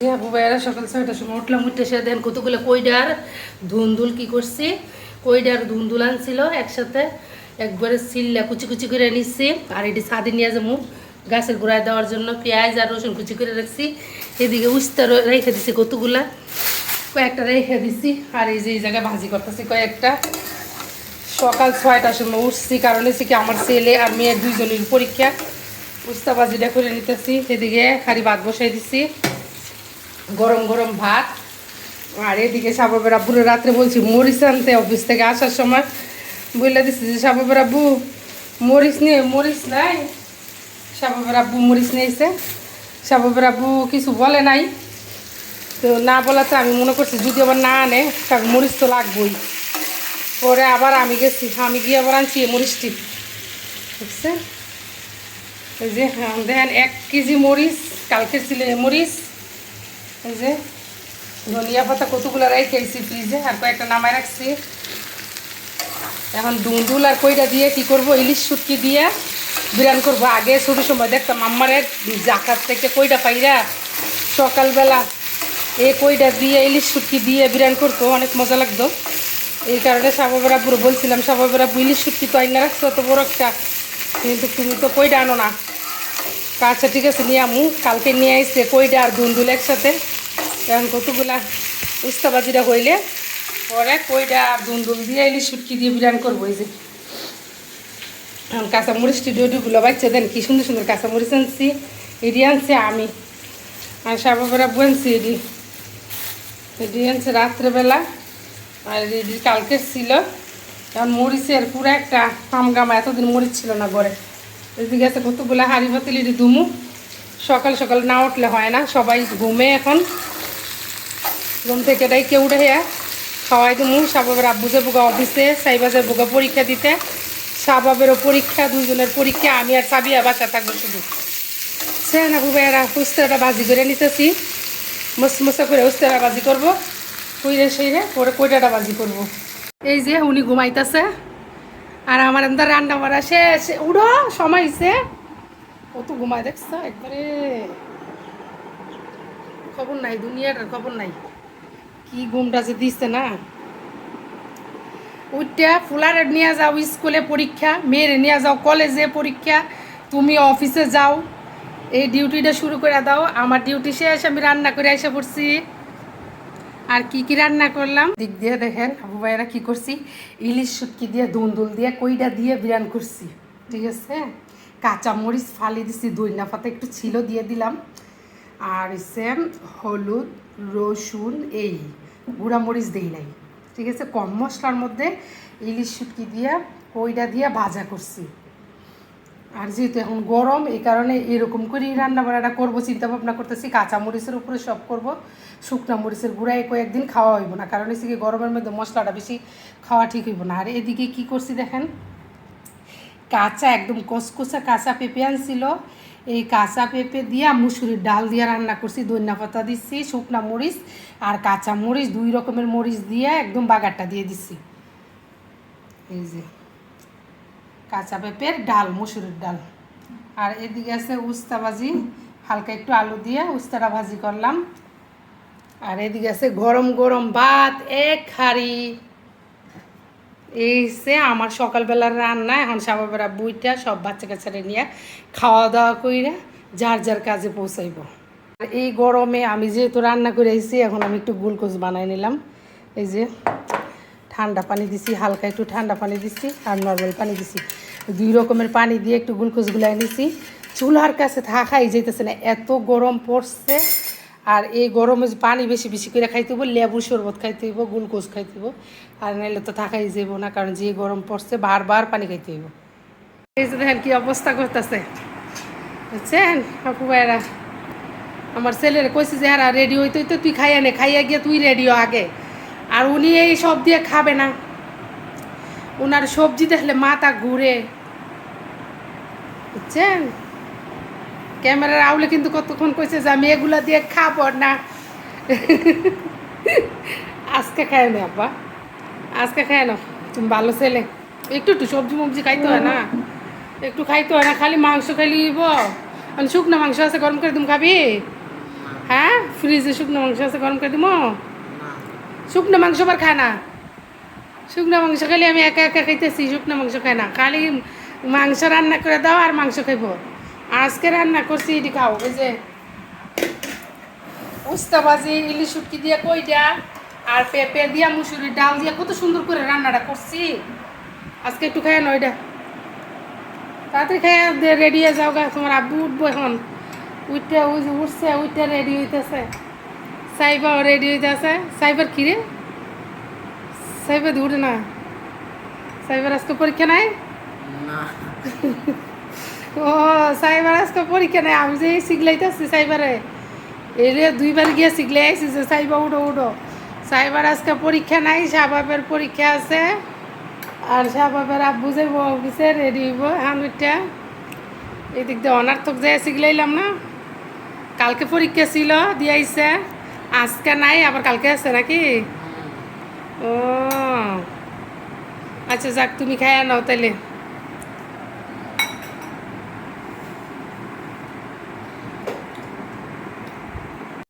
ভাইয়ারা সকাল ছয়টার সময় উঠলাম উঠতে সে দেন কতগুলো কইডার ধুন্দুল কি করছি কইডার ধুন্দুল আনছিল, একসাথে একবারে সিল্লা কুচি কুচি করে নিচ্ছি আর এটি সাদি নিয়ে যাব, গাছের গোড়ায় দেওয়ার জন্য পেঁয়াজ আর রসুন কুচি করে রাখছি, এদিকে উস্তা রেখে দিছি কতগুলা, কয়েকটা রেখে দিছি, আর এই যে এই জায়গায় ভাজি করতেছি কয়েকটা। সকাল ছয়টার সময় উঠছি, কারণ হচ্ছে কি আমার ছেলে আর মেয়ের দুইজনের পরীক্ষা, উস্তা ভাজিটা করে নিতেছি, এদিকে খালি ভাত বসাই দিছি। গরম গরম ভাত। আর এদিকে সাবাবের আব্বুর রাত্রে বলছি মরিচ আনতে অফিস থেকে আসার সময় বললে দিচ্ছি যে সাবাবের আব্বু মরিচ নিয়ে মরিচ নাই। সাবাবের আব্বু মরিচ নিয়েছে। সাবাবের আব্বু কিছু বলে নাই। তো না বলাতে আমি মনে করছি যদি আবার না আনে কারণ মরিচ তো লাগবেই। পরে আবার আমি গেছি আমি গিয়ে আবার আনছি মরিচটি। বুঝছে যে হ্যাঁ, দেখেন এক কেজি মরিচ কালকে ছিল মরিচ। এই যে ধনিয়া পাতা কতগুলো রেখেছি ফ্রিজে, আর কয়েকটা নামায় রাখছি। এখন দুন্দুল আর কইটা দিয়ে কি করব, ইলিশ শুটকি দিয়ে বিরান করব। আগে ছোটো সময় দেখতাম আমারে জাকাত থেকে কইটা পাইরা সকালবেলা এই কইটা দিয়ে ইলিশ শুটকি দিয়ে বিরান করতো, অনেক মজা লাগতো। এই কারণে সাবাবেরা পুরো বলছিলাম সাবাবেরা ইলিশ শুটকি তো আইনা রাখছো তো বড় একটা। কিন্তু তুমি তো কইটা আনো না। আচ্ছা ঠিক আছে, নিয়ে আমু, কালকে নিয়ে আসছে কইটা আর দুন্দুল একসাথে। এখন কতগুলা উস্তাবাজিটা হইলে পরে কইটা দুন্দুল দিয়ে এলি শুটকি দিয়ে বিরিয়ানি করব, এই যে। এখন কাঁচামরিচটি ডুডুগুলো বাচ্চা দেন, কি সুন্দর সুন্দর কাঁচামরিচ আনছি এটি আনছে আমি। আর সাবাবেরা বনছি এটি এটি আনছে রাত্রেবেলা, আর এটি কালকের ছিল। কারণ মরিচের পুরো একটা হামগামা এতদিন মরিচ ছিল না ঘরে। এদিকে আছে কতগুলো হাড়ি পাতিল এটি দুমু। সকাল সকাল না উঠলে হয় না, সবাই ঘুমে এখন। ঘুম থেকে কেউ উঠে খাওয়াই দুমু সাবাবের আব্বু যে বোকা অফিসে সাইবাজের বোকা পরীক্ষা দিতে। সাবাবেরও পরীক্ষা দুজনের পরীক্ষা, আমি আর সাবিয়া বাসা থাকব শুধু। সে না ভাইয়েরা উস্তাটা বাজি করে নিতেছি। মস মশা করে উস্তাটা বাজি করব। কইরে সেইরে, পরে কইটাটা বাজি করব। এই যে উনি ঘুমাইতেছে। আর আমার আন্দার রান্না বাড়া শেষ। উড়ো, সময় হইছে। কত ঘুমায় দেখছ, একবারে। খবর নাই, দুনিয়াটার খবর নাই। কি ঘুমটা যে দিচ্ছে না? উঠটা ফুলারে নিয়ে যাও স্কুলে পরীক্ষা, মেয়ের নিয়ে যাও কলেজে পরীক্ষা, তুমি অফিসে যাও, এই ডিউটিটা শুরু করে দাও। আমার ডিউটি শেষ, আমি রান্না করে এসে পড়ছি। আর কি কি রান্না করলাম? দিক দিয়ে দেখেন, আবু ভাইয়েরা কি করছি? ইলিশ শুটকি দিয়ে, দুন্দুল দিয়ে কইটা দিয়ে বিরান করছি। ঠিক আছে? কাঁচামরিচ ফালি দিছি দইনা পাতা একটু ছিল দিয়ে দিলাম। আর হচ্ছে হলুদ, রসুন, এই গুঁড়া মরিচ দেই নাই। ঠিক আছে? কম মশলার মধ্যে ইলিশ শুটকি দিয়ে কইটা দিয়ে ভাজা করছি। আর যেহেতু এখন গরম, এই কারণে এরকম করেই রান্না বান্নাটা করব ভাবনা করতেছি কাঁচা মরিচের উপরে সব করব। শুকনা মরিচের গুঁড়ায় কয়েকদিন খাওয়া হইব না, কারণ কি গরমের মধ্যে মশলাটা বেশি খাওয়া ঠিক হইব না। আর এদিকে কি করছি দেখেন? কাঁচা, একদম কচকচা, কাঁচা পেঁপে আনছিল। এই কাঁচা পেঁপে দিয়া, মুসুরির ডাল দিয়ে রান্না করছি ধনিয়া পাতা দিচ্ছি, শুকনা মরিচ আর কাঁচা মরিচ, দুই রকমের মরিচ দিয়ে একদম বাগারটা দিয়ে দিচ্ছি। এই যে, কাঁচা পেঁপের ডাল, মুসুরির ডাল। আর এদিকে আছে উস্তা ভাজি, হালকা একটু আলু দিয়ে উস্তাটা ভাজি করলাম। আর এদিকে আছে গরম গরম ভাত, এক হাঁড়ি। এই আমার সকালবেলার রান্না, এখন সাবাবেলা বইটা, সব বাচ্চা কাচ্চারা নিয়ে খাওয়া দাওয়া কইরা যার যার কাজে পৌঁছাইব। আর এই গরমে আমি যেহেতু রান্না করে এসেছি এখন আমি একটু গ্লুকোজ বানাই নিলাম। এই যে ঠান্ডা পানি দিছি, হালকা একটু ঠান্ডা পানি দিছি আর নর্মাল পানি দিছি। দুই রকমের পানি দিয়ে একটু গ্লুকোজ গুলাই নিছি। চুলার কাছে থাকাই যেতেছে না, এত গরম পড়ছে। আর এই গরমে পানি বেশি বেশি করে খাইতে হইব লেবু শরবত খাইতে হইব, গ্লুকোজ খাইতে হইব, আর নাইলে তো থাকাই যাইব না, কারণ যে গরম পড়ছে বারবার পানি খাইতে হইব। এই যে দেখেন কি অবস্থা করতেছে। বুঝছেন? আপু ভাইরা আমার ছেলের কইছে যে হ্যাঁ রেডি হইতে হইতে তুই খাইয়া নে, খাইয়া গিয়ে তুই রেডিও আগে। আর উনি এই সব দিয়ে খাবে না। ওনার সবজি দেখলে মাথা ঘুরে। বুঝছেন? ক্যামেরার আউলে কিন্তু কতক্ষণ কইছে যে আমি এগুলা দিয়ে খাব না? আজকে খায় না, আব্বা। আজকে খায় না। তুমি ভালো ছেলে। একটু একটু সবজি মবজি খাইতে হয় না? একটু খাইতে হয় না, খালি মাংস খাইলি মানে শুকনো মাংস আছে, গরম করে তুমি খাবি? হ্যাঁ? ফ্রিজে শুকনো মাংস আছে, গরম করে দিবো শুকনো মাংস আবার খায় না? শুকনো মাংস খালি আমি একা একা খাইতেছি, শুকনো মাংস খায় না। খালি মাংস রান্না করে দাও আর মাংস খাইব। আজকে রান্না করছি এটি খাও ওই যে উস্তা ভাজি ইলিশ শুটকি দিয়ে কইটা আর পেঁপে দিয়া মুসুরির ডাল দিয়ে কত সুন্দর করে রান্নাটা করছি। আজকে একটু খাই না ওইটা তাড়াতাড়ি খাই রেডি হয়ে যাও গা তোমার আব্বু উঠবো এখন। উঠতে উঠছে উঠতে রেডি হইতেছে। সাইবাও রেডি হইতেছে। সাইবার কি রে? সাইবার উঠে না। সাইবার আজকে পরীক্ষা নাই? ও সাইবার আজকে পরীক্ষা নাই, আমি যে শিখলাইতেছি সাইবারে এলে দুইবার গিয়ে শিখলে আইসি যে সাইবা উঠো উঠো। সাইবার আজকে পরীক্ষা নাই শাহবাবের পরীক্ষা আছে। আর শাহবাবের আব্বু যাইব অফিসে রেডি হইব ওইটা এদিক দিয়ে অনার্থক যাই শিখলাইলাম না, কালকে পরীক্ষা ছিল দিয়ে আইসে আজকে নাই, আবার কালকে আছে নাকি? ও আচ্ছা যাক, তুমি খাই নাও তাইলে।